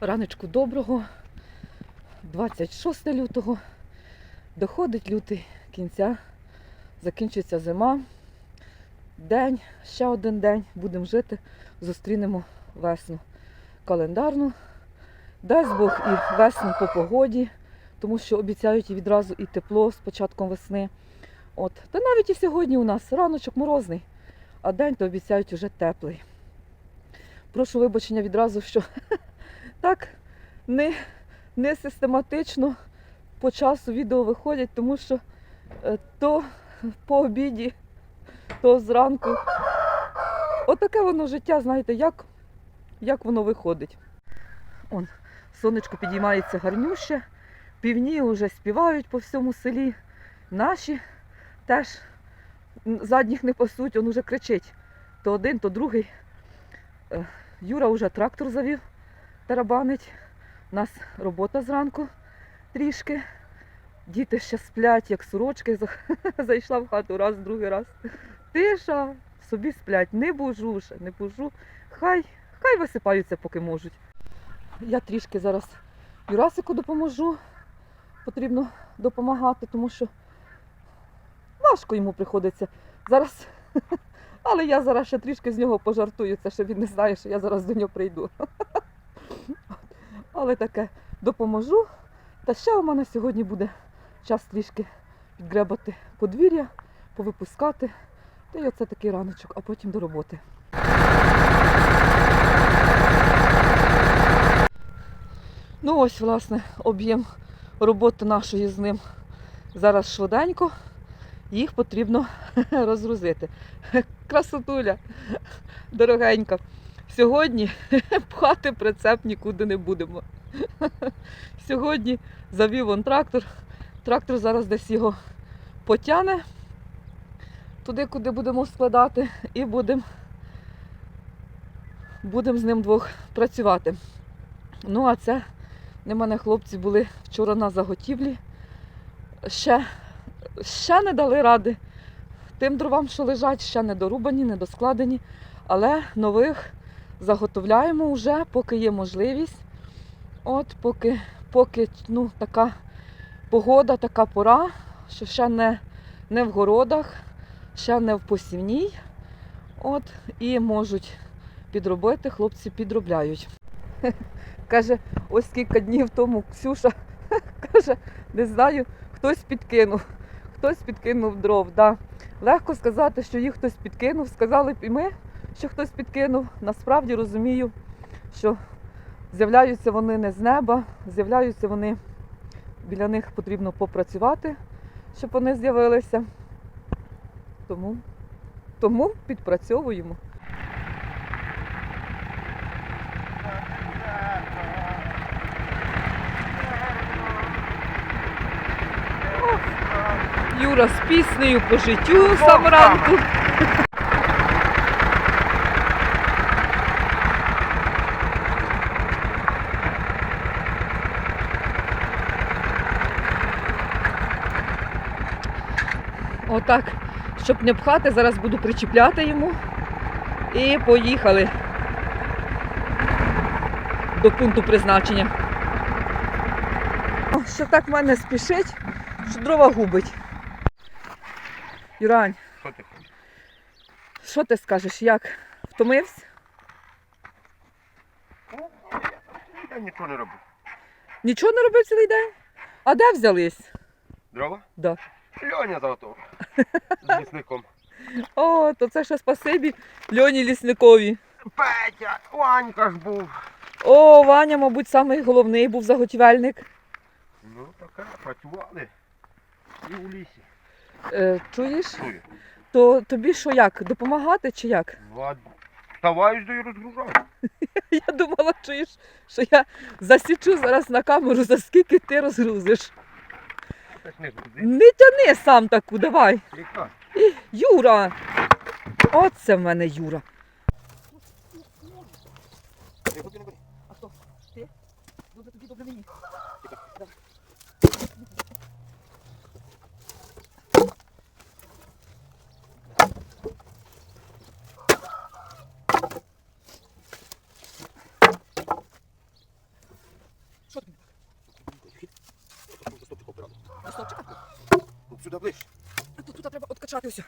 Раночку доброго. 26 лютого. Доходить лютий кінця. Закінчується зима. День, ще один день. Будемо жити. Зустрінемо весну календарну. Дасть Бог і весну по погоді, тому що обіцяють відразу і тепло з початком весни. От. Та навіть і сьогодні у нас раночок морозний, а день то обіцяють уже теплий. Прошу вибачення відразу, що так не, не систематично по часу відео виходять, тому що е, то по обіді, то зранку. Отаке воно життя, знаєте, як, як воно виходить. Он, сонечко підіймається гарнюще, півні вже співають по всьому селі. Наші теж задніх не пасуть, он уже кричить. То один, то другий. Е, Юра вже трактор завів, тарабанить. У нас робота зранку трішки. Діти ще сплять, як сорочки. Зайшла в хату раз, другий раз. Тиша, собі сплять. Не бужу ще, не бужу. Хай, хай висипаються, поки можуть. Я трішки зараз Юрасику допоможу. Потрібно допомагати, тому що важко йому приходиться. Зараз. Але я зараз ще трішки з нього пожартую, це ще він не знає, що я зараз до нього прийду. Але таке допоможу. Та ще у мене сьогодні буде час трішки підгребати подвір'я, повипускати. Та й оце такий раночок, а потім до роботи. Ну ось, власне, об'єм роботи нашої з ним зараз швиденько. Їх потрібно розгрузити. Красотуля, дорогенька. Сьогодні пхати прицеп нікуди не будемо. Сьогодні завів он трактор. Трактор зараз десь його потягне туди, куди будемо складати, і будемо будем з ним двох працювати. Ну, а це не мене хлопці були вчора на заготівлі. Ще, ще не дали ради тим дровам, що лежать, ще не дорубані, не доскладені. Але нових заготовляємо вже, поки є можливість. От, поки, поки ну, така погода, така пора, що ще не, не в городах, ще не в посівній. От, і можуть підробити, хлопці підробляють. Каже, ось кілька днів тому Ксюша каже, не знаю, хтось підкинув, хтось підкинув дров. Да. Легко сказати, що їх хтось підкинув. Сказали і ми, що хтось підкинув. Насправді розумію, що з'являються вони не з неба, з'являються вони, біля них потрібно попрацювати, щоб вони з'явилися. Тому, тому підпрацьовуємо. Юра з піснею по життю сам ранку. Отак, щоб не пхати, зараз буду причіпляти йому. І поїхали до пункту призначення. Що так в мене спішить, що дрова губить. Юрань, Що ти що ти скажеш, як? Втомився? Я нічого не роблю. Нічого не робив цілий день? А де взялись? Дрова? Да. Льоня заготовив. З лісником. О, то це ще спасибі Льоні Лісникові. Петя, Ванька ж був. О, Ваня, мабуть, самий головний був заготівельник. Ну, таке, працювали. І у лісі. Е, чуєш? Чую. То тобі що як? Допомагати чи як? А Вставаю да й розгружаю. Я думала, чуєш, що я засічу зараз на камеру, за скільки ти розгрузиш. Не. Не тяни сам таку, давай. Яка? Юра! Оце в мене Юра. Не ходи, не бери. А хто? Ти? Дуже тобі добре мені. сюди ближче. Тут, все.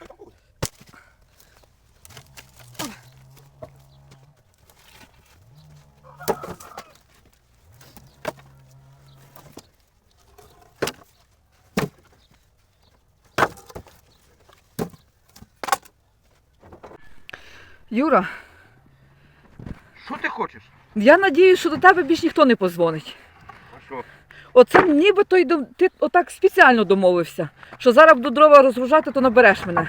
Юра, Що ти хочеш? я надіюсь, що до тебе більш ніхто не позвонить. Оце нібито й дом- ти отак спеціально домовився, що зараз буду дрова розгружати, то набереш мене.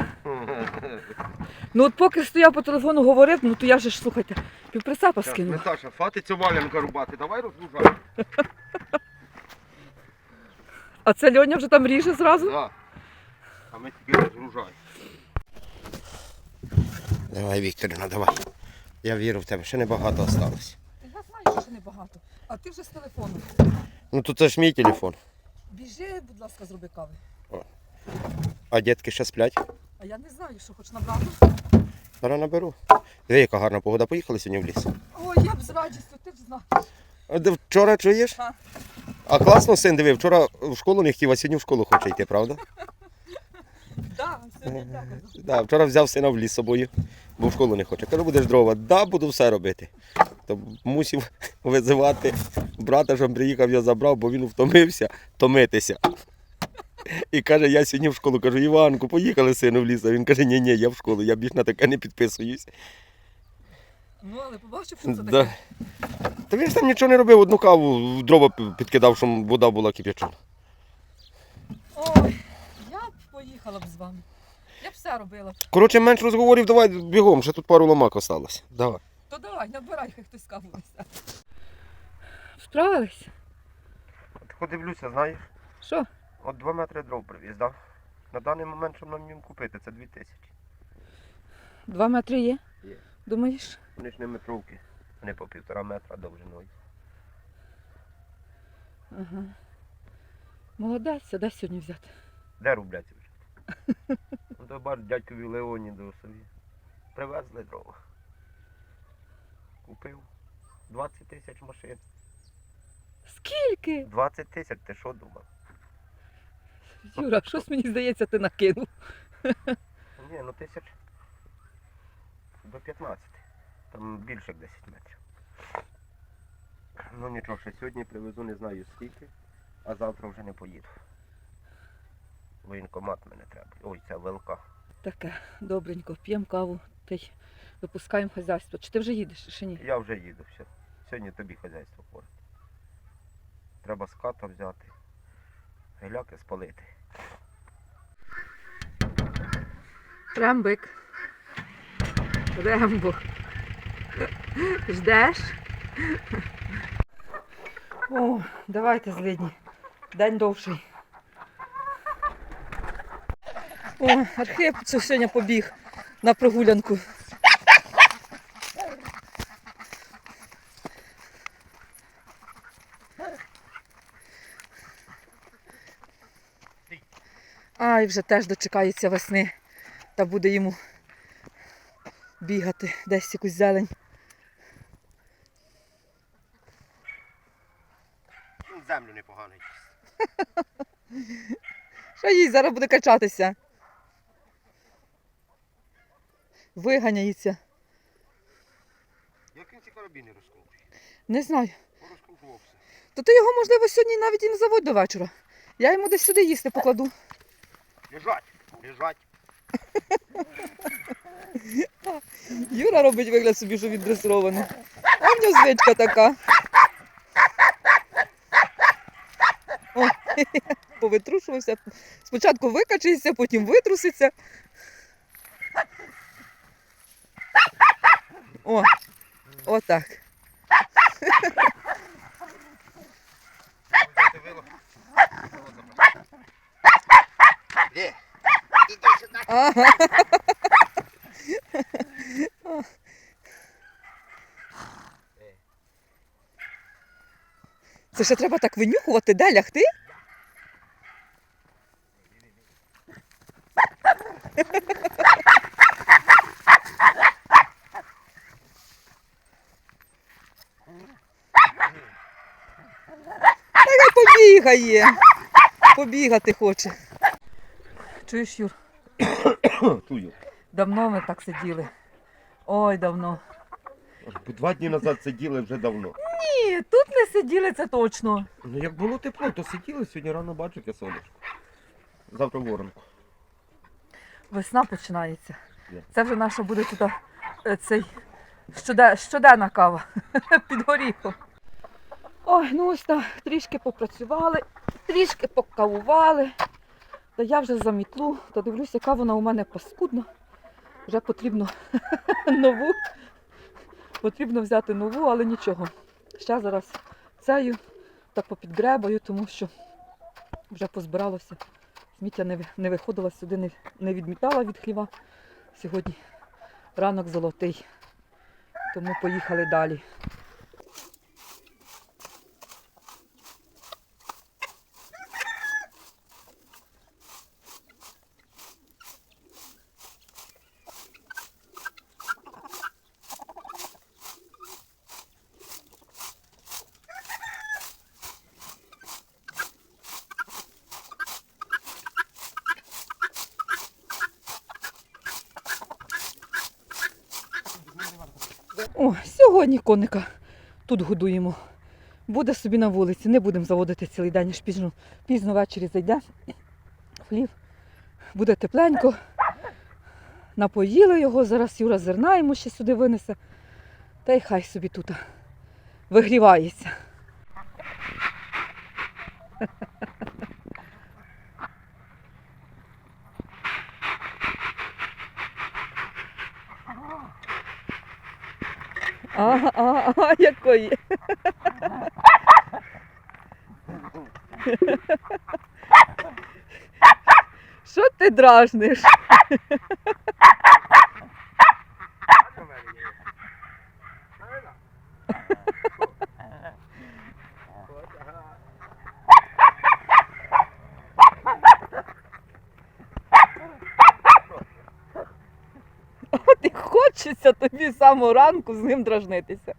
Ну от поки стояв по телефону говорив, ну то я вже ж слухайте, півприцепа Так, скинув. Наташа, фати цю валенка рубати, давай розгружай. А це Льоня вже там ріже зразу. Да. А ми тобі розгружаємо. Давай, Вікторина, давай. Я вірю в тебе, ще небагато осталось. Я знаю, що ще небагато. А ти вже з телефону. Ну тут це ж мій телефон. Біжи, будь ласка, зроби кави. А дітки ще сплять. А я не знаю, що хоч набрати. Зараз наберу. Диви, яка гарна погода. Поїхали сьогодні в ліс. Ой, я б з радістю, ти ж знаєш. А де вчора чуєш? Ха. А класно син диви, вчора в школу не хотів, а сьогодні в школу хоче йти, правда? Сьогодні дякую. Да, вчора взяв сина в ліс з собою, бо в школу не хоче. Кажу, будеш дрова. Да, буду все робити. То мусив визивати брата, щоб приїхав, я забрав, бо він втомився томитися. І каже, я сьогодні в школу кажу, Іванку, поїхали сину в ліс. А він каже, ні, ні, я в школу, я більш на таке не підписуюсь. Ну, але побачив, що це Да. таке. Та він ж там нічого не робив, одну каву в дрова підкидав, щоб вода була кип'ячена. Ой, я б поїхала б з вами. Я б все робила. Коротше, менш розговорів, давай бігом, ще тут пару ломак осталось. Давай. То давай, набирай, хай хтось каву несе. Справились? От дивлюся, знаєш. Що? От 2 метри дров привіз, да? На даний момент, щоб нам їм купити, це 2 тисячі. Два метри є? Є. Думаєш? Вони ж не метровки, вони по півтора метра довжиною. Ага. Молодець, а дай сьогодні взяти. Де рубляться вже? ну то бач дядькові Леонідовсові. Привезли дрова. Купив. 20 тисяч машин. Скільки? 20 тисяч, ти що думав? Юра, щось мені здається, ти накинув. Ні, ну тисяч до 15. Там більше як 10 метрів. Ну нічого, ще сьогодні привезу не знаю скільки, а завтра вже не поїду. Воєнкомат мене треба. Ой, це ВЛК. Таке, добренько, п'ємо каву та й випускаємо хазяйство. Чи ти вже їдеш, чи ні? Я вже їду, все. Сьогодні тобі хазяйство порить. Треба ската взяти. Геляки спалити. Рембик. Рембо. Ждеш? О, давайте злідні. День довший. О, Архип це сьогодні побіг на прогулянку. Ай, вже теж дочекається весни. Та буде йому бігати десь якусь зелень. Землю непогано Що їй зараз буде качатися? Виганяється. Як він ці карабіни розкручує? Не знаю. Порозкручувався. То ти його, можливо, сьогодні навіть і не заводь до вечора. Я йому десь сюди їсти покладу. Лежать, лежать. Юра робить вигляд собі, що віддресований. А в нього звичка така. Повитрушувався. Спочатку викачається, потім витруситься. О, отак. Взяти вило. Де? Іди сюди. Це ще треба так винюхувати, де лягти? Побігає. Побігати хоче. Чуєш, Юр, Тую. давно ми так сиділи. Ой, давно. Два дні назад сиділи вже давно. Ні, тут не сиділи, це точно. Ну як було тепло, то сиділи, сьогодні рано бачу, яке сонечко. Завтра воронку. Весна починається. Є. Це вже наша буде тут е, цей щоде- щоденна кава під горіхом. Ой, ну ось так, трішки попрацювали, трішки покавували. Та я вже за мітлу, та дивлюся, яка вона у мене паскудна. Вже потрібно нову. Потрібно взяти нову, але нічого. Ще зараз цею та попідгребаю, тому що вже позбиралося. Сміття не, не виходила сюди, не, не відмітала від хліва. Сьогодні ранок золотий. Тому поїхали далі. О, сьогодні коника тут годуємо. Буде собі на вулиці, не будемо заводити цілий день, аж пізно, пізно ввечері зайде. Хлів. Буде тепленько. Напоїли його, зараз Юра зерна йому ще сюди винесе. Та й хай собі тут вигрівається. Ага, ага, ага, якої. Що ти дражниш? От і хочеться тобі з самого ранку з ним дражнитися.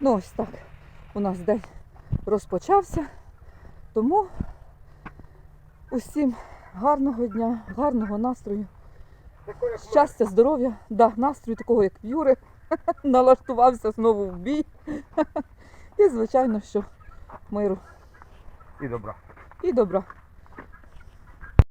Ну ось так. У нас день розпочався. Тому усім гарного дня, гарного настрою, щастя, здоров'я, да, настрою такого, як в Юри, налаштувався знову в бій. І, звичайно, що миру І добра. і добра.